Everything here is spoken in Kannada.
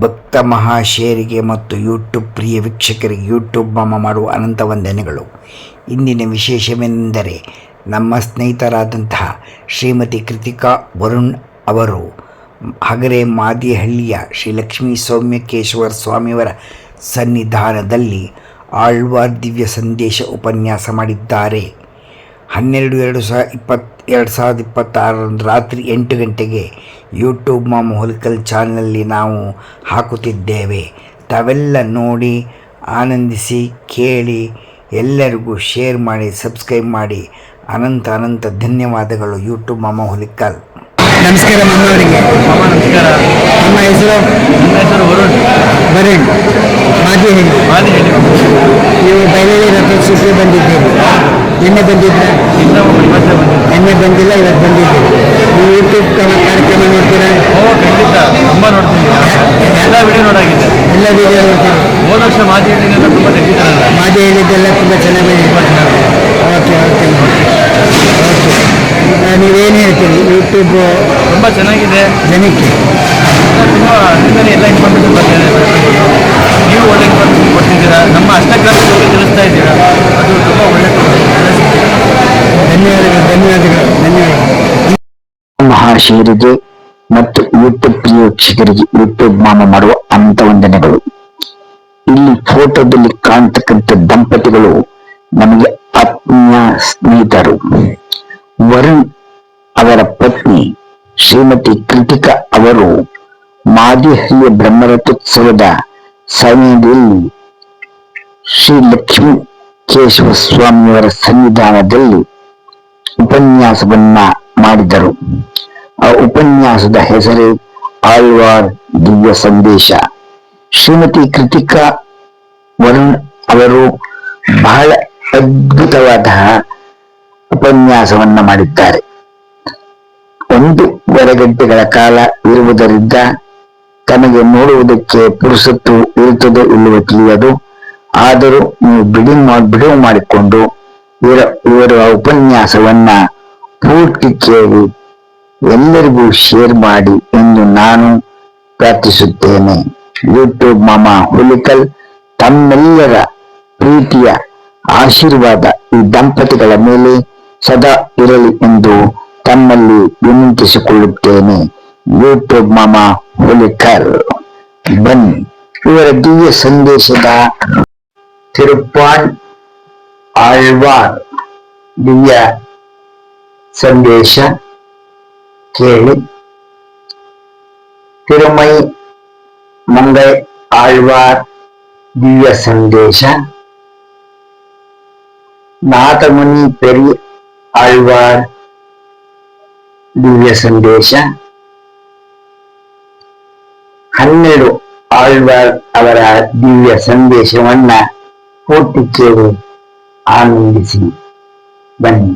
ಭಕ್ತ ಮಹಾಶಯರಿಗೆ ಮತ್ತು ಯೂಟ್ಯೂಬ್ ಪ್ರಿಯ ವೀಕ್ಷಕರಿಗೆ ಯೂಟ್ಯೂಬ್ ಮಾಮ ಮಾಡುವ ಅನಂತ ವಂದನೆಗಳು. ಇಂದಿನ ವಿಶೇಷವೆಂದರೆ ನಮ್ಮ ಸ್ನೇಹಿತರಾದಂತಹ ಶ್ರೀಮತಿ ಕೃತಿಕಾ ವರುಣ್ ಅವರು, ಹಗರೆ ಮಾದಿಹಳ್ಳಿಯ ಶ್ರೀ ಲಕ್ಷ್ಮೀ ಸೌಮ್ಯಕೇಶ್ವರ ಸ್ವಾಮಿಯವರ ಸನ್ನಿಧಾನದಲ್ಲಿ ಆಳ್ವಾರ್ ದಿವ್ಯ ಸಂದೇಶ ಉಪನ್ಯಾಸ ಮಾಡಿದ್ದಾರೆ. ಹನ್ನೆರಡು ಎರಡು ಸಾವಿರ ಇಪ್ಪತ್ತು, ಎರಡು ಸಾವಿರದ ಇಪ್ಪತ್ತಾರರಂದು ರಾತ್ರಿ ಎಂಟು ಗಂಟೆಗೆ ಯೂಟ್ಯೂಬ್ ಮಾಮ್ ಹೊಲಿಕಲ್ ಚಾನಲಲ್ಲಿ ನಾವು ಹಾಕುತ್ತಿದ್ದೇವೆ. ತಾವೆಲ್ಲ ನೋಡಿ ಆನಂದಿಸಿ ಕೇಳಿ ಎಲ್ಲರಿಗೂ ಶೇರ್ ಮಾಡಿ ಸಬ್ಸ್ಕ್ರೈಬ್ ಮಾಡಿ. ಅನಂತ ಅನಂತ ಧನ್ಯವಾದಗಳು ಯೂಟ್ಯೂಬ್ ಮಾಮ ಹೊಲಿಕಲ್ ನಮಸ್ಕಾರ ಮಮ್ಮವರಿಗೆ ಮಾಮ ನಮಸ್ಕಾರ. ನಮ್ಮ ಹೆಸರು? ನನ್ನ ಹೆಸರು ವರುಣ್. ವರುಣ್. ಮಾದಿಹಳ್ಳಿ ಮಾದಿ ಹೇಳಿ ನೀವು ಬಯಲಲ್ಲಿ ರಥೋತ್ಸವಕ್ಕೆ ಬಂದಿದ್ದೀರಿ. ನಿನ್ನೆ ಬಂದಿದ್ದ ಇನ್ನ ಇವತ್ತೇ ಬಂದಿಲ್ಲ ಇವತ್ತು ಬಂದಿದ್ದೀರಿ. ಯೂಟ್ಯೂಬ್ ಕಾರ್ಯಕ್ರಮ ನೋಡ್ತೀರಾ? ಖಂಡಿತ. ತುಂಬ ನೋಡ್ತೀನಿ. ಎಲ್ಲ ವಿಡಿಯೋ ನೋಡಾಗಿದೆ. ಎಲ್ಲ ವಿಡಿಯೋ ನೋಡ್ತೀರಿ? ಹೋದ ವರ್ಷ ಮಾಜಿ ಹೇಳಿದ್ದೆಲ್ಲ ತುಂಬ ತೆಗಿತಾರಲ್ಲ ಮಾದಿಹಳ್ಳಿದ್ದೆಲ್ಲ ತುಂಬ ಚೆನ್ನಾಗಿ ಓಕೆ ಓಕೆ. ಓಕೆ. ನೀವೇನು ಹೇಳ್ತೀರಿ? ಯೂಟ್ಯೂಬ್ ತುಂಬ ಚೆನ್ನಾಗಿದೆ. ಜನಕ್ಕೆ? ತುಂಬ ಅದರಿಂದಲೇ ಎಲ್ಲ ಇನ್ಫಾರ್ಮೇಷನ್ ಬರ್ತಿದೆ. ನೀವು ಒಳ್ಳೆ ಮಹಾಶಯರಿಗೆ ಮತ್ತು ಯೂಟ್ಯೂಬ್ ಪ್ರೇಕ್ಷಕರಿಗೆ ಯೂಟ್ಯೂಬ್ ಮಾಮ ಮಾಡುವ ಅಂತ ವಂದನೆಗಳು. ಇಲ್ಲಿ ಫೋಟೋದಲ್ಲಿ ಕಾಣ್ತಕ್ಕಂಥ ದಂಪತಿಗಳು ನಮಗೆ ಆತ್ಮೀಯ ಸ್ನೇಹಿತರು. ವರುಣ್ ಅವರ ಪತ್ನಿ ಶ್ರೀಮತಿ ಕೃತಿಕಾ ಅವರು ಮಾದಿಹಳ್ಳಿಯ ಬ್ರಹ್ಮರಥೋತ್ಸವದ ಸಮಯದಲ್ಲಿ ಶ್ರೀ ಲಕ್ಷ್ಮೀ ಕೇಶವ ಸ್ವಾಮಿಯವರ ಸನ್ನಿಧಾನದಲ್ಲಿ ಉಪನ್ಯಾಸವನ್ನ ಮಾಡಿದರು. ಆ ಉಪನ್ಯಾಸದ ಹೆಸರೇ ಆಳ್ವಾರ್ ದಿವ್ಯ ಸಂದೇಶ. ಶ್ರೀಮತಿ ಕೃತಿಕಾ ವರುಣ್ ಅವರು ಬಹಳ ಅದ್ಭುತವಾದ ಉಪನ್ಯಾಸವನ್ನ ಮಾಡಿದ್ದಾರೆ. ಒಂದೂವರೆ ಗಂಟೆಗಳ ಕಾಲ ಇರುವುದರಿಂದ ತಮಗೆ ನೋಡುವುದಕ್ಕೆ ಪುರುಸತ್ತು ಇರುತ್ತದೋ ಇಲ್ಲವೋ ತಿಳಿಯದು. ಆದರೂ ನೀವು ಬಿಡಿ ಮಾಡಿ ಬಿಡುವು ಮಾಡಿಕೊಂಡು ಇವರ ಇವರ ಉಪನ್ಯಾಸವನ್ನ ಪೂರ್ತಿ ಕೇಳಿ ಎಲ್ಲರಿಗೂ ಶೇರ್ ಮಾಡಿ ಎಂದು ನಾನು ಪ್ರಾರ್ಥಿಸುತ್ತೇನೆ. ಯೂಟ್ಯೂಬ್ ಮಾಮ ಹುಲಿಕಲ್ ತಮ್ಮೆಲ್ಲರ ಪ್ರೀತಿಯ ಆಶೀರ್ವಾದ ಈ ದಂಪತಿಗಳ ಮೇಲೆ ಸದಾ ಇರಲಿ ಎಂದು ತಮ್ಮಲ್ಲಿ ವಿನಂತಿಸಿಕೊಳ್ಳುತ್ತೇನೆ. ಯೂಟ್ಯೂಬ್ ಮಾಮ ಹುಲಿಕಲ್, ಬನ್ನಿ. ಇವರ ದಿವ್ಯ ಸಂದೇಶದ ತಿರುಪಾನ್ ಆಳ್ವಾರ್. ದಿವ್ಯ ಸಂದೇಶ. ಕೇಳಿ ತಿರುಮೈ ಮಂಗೈ ಆಳ್ವಾರ್ ದಿವ್ಯ ಸಂದೇಶ ನಾಥಮುನಿ ಪೆರಿ ಆಳ್ವಾರ್ ದಿವ್ಯ ಸಂದೇಶ ಹನ್ನೆರಡು ಆಳ್ವಾರ್ ಅವರ ದಿವ್ಯ ಸಂದೇಶವನ್ನ ಪೂರ್ತಿ ಕೇಳಿ ಆನಂದಿಸಿ ಬನ್ನಿ